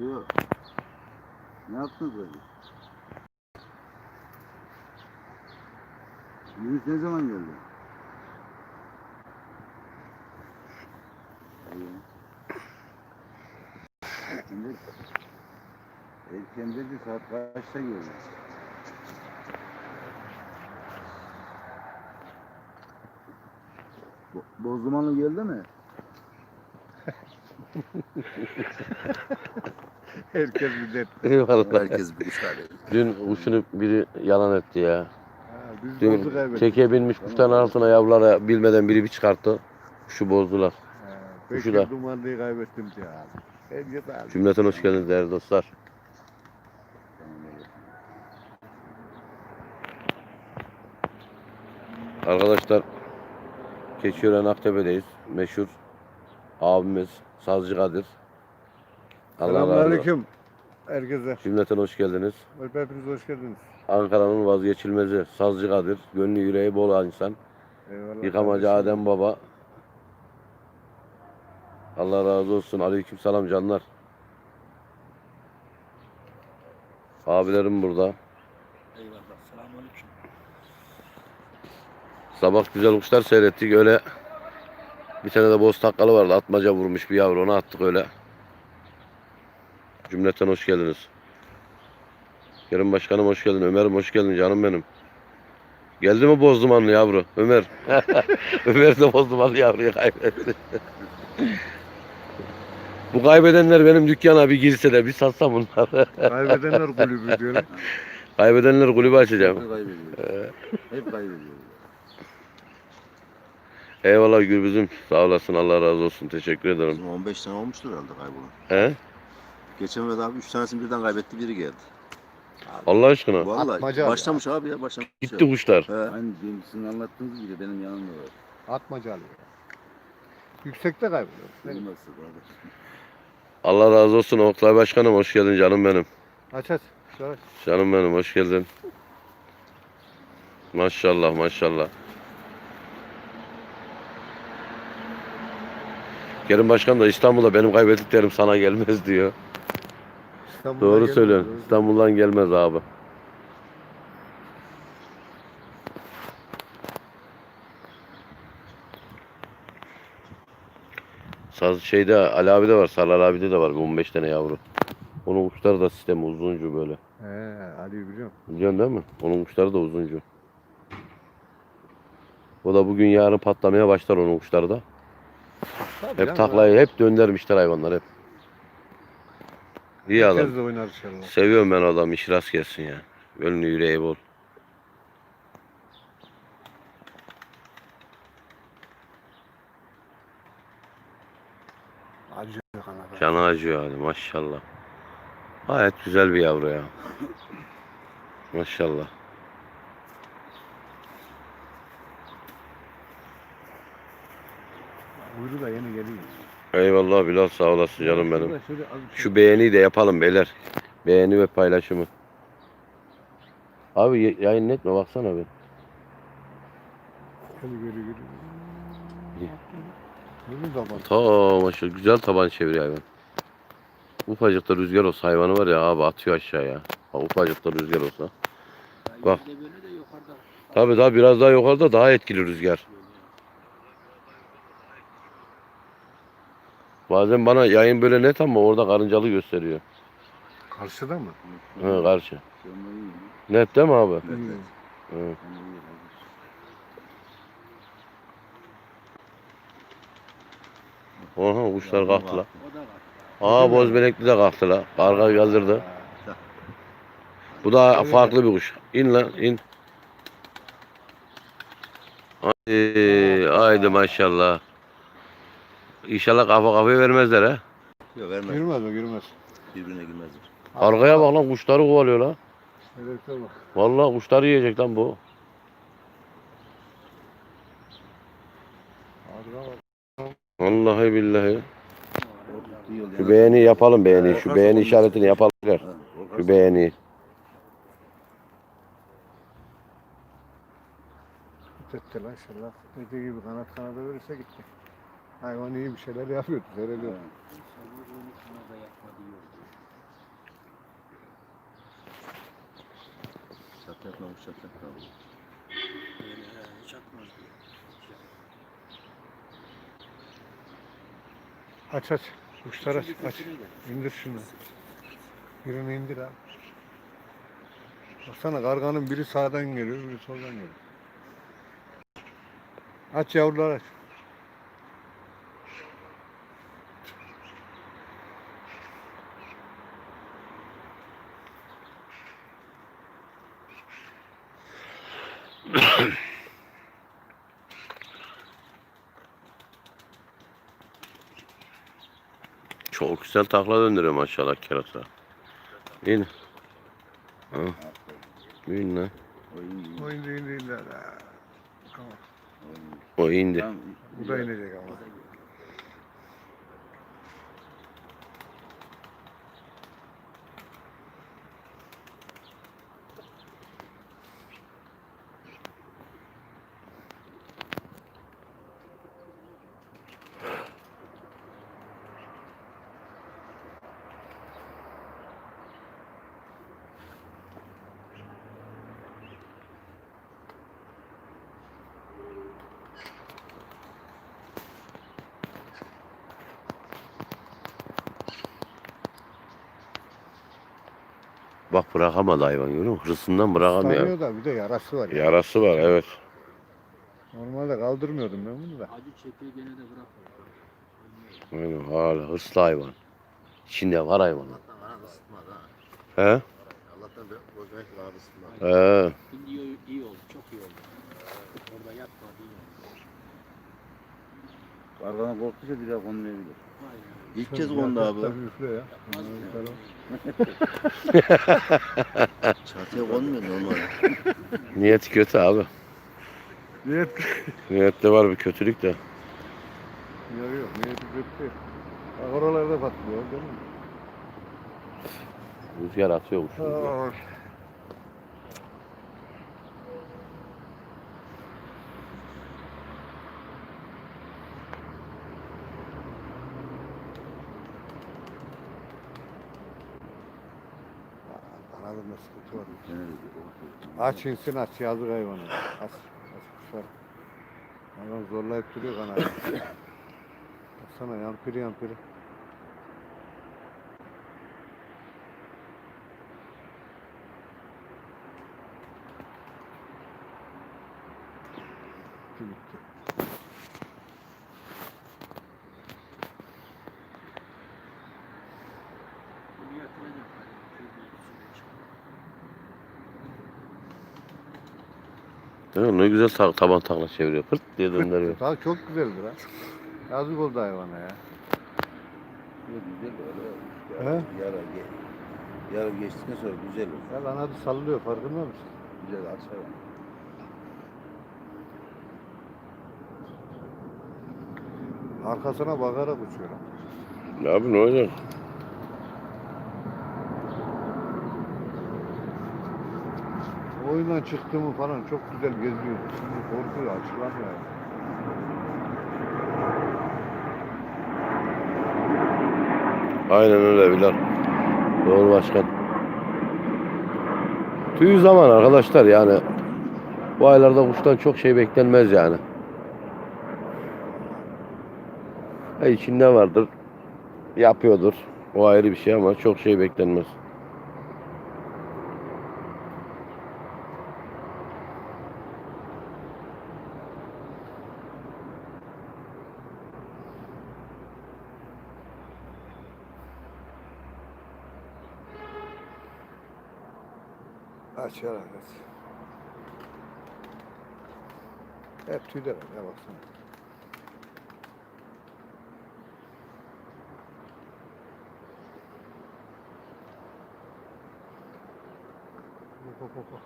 Yok. Ne yaptınız böyle? Yunus ne zaman geldi? İyi. Erken de, erken dedi saat kaçta geldi? Bo Bozdumanlı geldi mi? Herkes dert. Eyvallah. Herkes bir üç tane. Dün kuşunu biri yalan etti ya. Ha, biz Dün bozu kaybettik. teke binmiş kuşların altına yavrulara bilmeden biri bir çıkarttı. Kuşu bozdular. Ha, Kuşu da. Dumanlı'yı kaybettim diye abi. Herkes abi. Cümleten hoş geldiniz değerli dostlar. Arkadaşlar Keçiören Aktepe'deyiz. Meşhur abimiz Sazcı Kadir. Allah razı olsun. Selamünaleyküm. Herkese. Cümleten hoş geldiniz. Hepiniz hoş geldiniz. Ankara'nın vazgeçilmezi Sazcı Kadir. Gönlü yüreği bol insan. Eyvallah. Yıkamacı kardeşim. Adem Baba. Allah razı olsun. Aleyküm selam canlar. Abilerim burada. Eyvallah. Selamünaleyküm. Sabah güzel kuşlar seyrettik öyle. Bir tane de boz takkalı vardı. Atmaca vurmuş bir yavru. Onu attık öyle. Cümleten hoş geldiniz. Kerim Başkanım hoş geldin. Ömer'im hoş geldin canım benim. Geldi mi bozdumanlı yavru? Ömer. Ömer de bozdumanlı yavruyu kaybetti. Bu kaybedenler benim dükkana bir girse de bir satsam bunları. Kaybedenler kulübü diyorlar. Kaybedenler kulübü açacağım. Hep kaybediyor. Hep kaybediyor. Eyvallah Gürbüzüm. Sağ olasın. Allah razı olsun. Teşekkür ederim. Bizim 15 tane olmuştur herhalde kaybolan. He? Geçen Mehmet abi 3 tanesini birden kaybetti biri geldi. Allah aşkına. Vallahi Atmaca abi. başlamış abi ya başlamış. Gitti kuşlar. He. Aynı benim sizin anlattığınız gibi benim yanımda var. Atmacalı. Yüksekte kaybediyor. Benim nasıl kardeş? Allah razı olsun Oktay Başkanım. Hoş geldin canım benim. Aç aç. Şöyle. Canım benim hoş geldin. Maşallah maşallah. Kerim Başkan da İstanbul'da benim kaybettiklerim sana gelmez diyor. İstanbul'a Doğru geldim. söylüyorsun. İstanbul'dan gelmez abi. Saz şeyde Ali abi de var, Sarlar abi de var. bir 15 tane yavru. Onun kuşları da sistemi uzuncu böyle. He, Ali biliyorum. Biliyorsun değil mi? Onun kuşları da uzuncu. O da bugün yarın patlamaya başlar onun kuşları da. Tabii Hep taklayı hep döndürmüşler hayvanlar hep. İyi adam. Herkes de oynar inşallah. Seviyorum ben adam iş rast gelsin ya. Gönlü yüreği bol. Acıyor kanada. Canı acıyor hadi maşallah. Gayet güzel bir yavru ya. Maşallah. Buyru da yeni geliyor. Eyvallah Bilal sağ olasın canım benim. Şey- Şu beğeniyi de yapalım beyler. Beğeni ve paylaşımı. Abi yayın etme baksana bir. Geri geri geri. Bunu da bak. Ta maşallah güzel taban çeviriyor hayvan. Ufacıkta rüzgar olsa hayvanı var ya abi atıyor aşağıya. Ha, ufacıkta rüzgar olsa. Bak. Tabii daha biraz daha yukarıda daha etkili rüzgar. Bazen bana yayın böyle net ama orada karıncalı gösteriyor. Karşıda mı? Hı, karşı. Net değil mi abi? Evet, İyi. evet. Hı. Oha kuşlar da var. Aa bozbenekli de kalktı la. Karga kaldırdı. Bu da farklı bir kuş. İn lan in. Haydi, haydi maşallah. İnşallah kafa kafaya vermezler ha. Yok vermez. Girmez o girmez. Birbirine girmezler. Arkaya bak lan kuşları kovalıyor lan. Hedefe bak. Vallahi kuşları yiyecek lan bu. Arka bak. Vallahi billahi. Şu beğeni yapalım beğeni. Şu beğeni işaretini yapalım. Şu beğeni. Tetti lan inşallah. Dediği gibi kanat kanada verirse gitti. Hayvan iyi bir şeyler yapıyor, düzeleliyor. Evet. Çatlak olmuş, çatlak kaldı. Yani herhalde çakmaz diyor. Aç aç. Kuşlar aç. aç. İndir şunu. Birini indir abi. Baksana karganın biri sağdan geliyor, biri soldan geliyor. Aç yavrular aç. Çok güzel takla döndürüyor maşallah kerata. İn. Ha. İn lan. O indi indi indi. Tamam. O indi. Bu da inecek ama. Bak bırakamadı hayvan görüyor musun? Hırsından bırakamıyor. Tanıyor da bir de yarası var. Ya. Yarası var evet. Normalde kaldırmıyordum ben bunu da. Acı çekiyor gene de bırakmıyor. Aynen hala hırslı hayvan. İçinde var hayvan. Allah'tan bana ısıtmaz ha. He? Allah'tan bozmak bana ısıtmaz. He. Şimdi iyi, iyi oldu, çok iyi oldu. Orada yatmadı iyi oldu. Kargana korktukça bir daha konmayabilir. İlk kez kondu abi. Çatıya konmuyor normal. Niyeti kötü abi. Niyet Niyette var bir kötülük de. yarıyor. Niyeti kötü. Bak oralarda patlıyor değil mi? Rüzgar atıyormuş. rüzgar. Aa, Kanadında sıkıntı var. Aç insin aç yazık hayvanı. Aç. Aç kuşlar. Hayvan zorlayıp duruyor kanadı. Baksana yampiri yampiri. Bitti Değil mi? Ne güzel ta- taban takla çeviriyor. Pırt diye döndürüyor. Daha çok güzeldir ha. Yazık oldu hayvana ya. Güzel öyle. He? Yara, yara, ge- yara geçtikten sonra güzel olur. Ya kanadı sallıyor farkında mısın? Güzel açar. Arkasına bakarak uçuyor. Ne abi ne olacak? Oyundan çıktığımı falan çok güzel geziyor. Şimdi korkuyor, açılamıyor. Aynen öyle Bilal. Doğru başkan. Tüy zaman arkadaşlar yani. Bu aylarda kuştan çok şey beklenmez yani. Ha, içinde vardır. Yapıyordur. O ayrı bir şey ama çok şey beklenmez. Açarak aç. Hep tüyler var ya baksana. Hop hop hop. hop.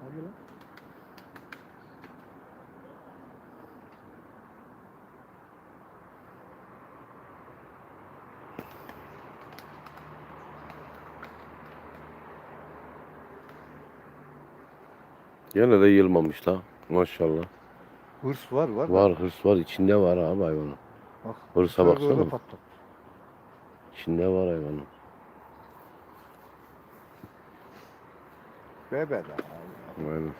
Hadi lan. Gene de yılmamış la. Maşallah. Hırs var var. Var hırs var. içinde var abi hayvanın. Bak. Hırsa şöyle böyle baksana. patlat. İçinde var hayvanın. Bebe daha. Aynen.